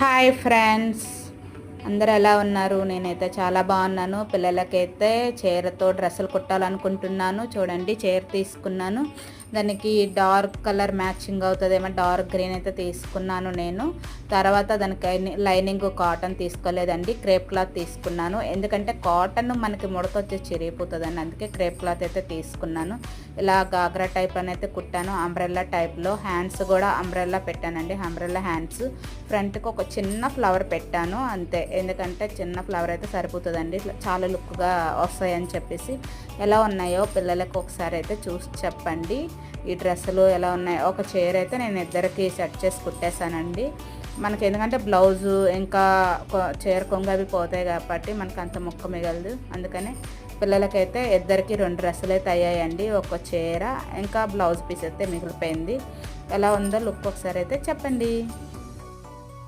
Hi friends. అందరు ఎలా ఉన్నారు? నేనైతే చాలా బాగున్నాను. పిల్లలకైతే చీరతో డ్రెస్సులు కుట్టాలనుకుంటున్నాను. చూడండి చీర తీసుకున్నాను. దానికి డార్క్ కలర్ మ్యాచింగ్ అవుతుందేమో డార్క్ గ్రీన్ అయితే తీసుకున్నాను నేను. తర్వాత దానికి లైనింగ్ కాటన్ తీసుకోలేదండి క్రేప్ క్లాత్ తీసుకున్నాను. ఎందుకంటే కాటన్ మనకి ముడత వచ్చి చిరిగిపోతుందండి అందుకే క్రేప్ క్లాత్ అయితే తీసుకున్నాను. ఇలా గాగ్రా టైప్ అని అయితే కుట్టాను అంబ్రెల్లా టైప్లో. హ్యాండ్స్ కూడా అంబ్రెల్లా పెట్టానండి అంబ్రెల్లా హ్యాండ్స్. ఫ్రంట్కి ఒక చిన్న ఫ్లవర్ పెట్టాను అంతే. ఎందుకంటే చిన్న ఫ్లవర్ అయితే సరిపోతుందండి చాలా లుక్గా వస్తాయని చెప్పేసి. ఎలా ఉన్నాయో పిల్లలకు ఒకసారి అయితే చూసి చెప్పండి. ఈ డ్రెస్సులు ఎలా ఉన్నాయి ఒక చీర అయితే నేను ఇద్దరికి సెట్ చేసి కుట్టేశానండి. మనకి ఎందుకంటే బ్లౌజు ఇంకా కొ- చీర కొంగు అవి పోతాయి కాబట్టి మనకు అంత ముక్క మిగలదు. అందుకని పిల్లలకైతే ఇద్దరికి రెండు డ్రెస్సులు అయితే అయ్యాయండి. ఒక చీర ఇంకా బ్లౌజ్ పీస్ అయితే మిగిలిపోయింది. ఎలా ఉందో లుక్ ఒకసారి అయితే చెప్పండి.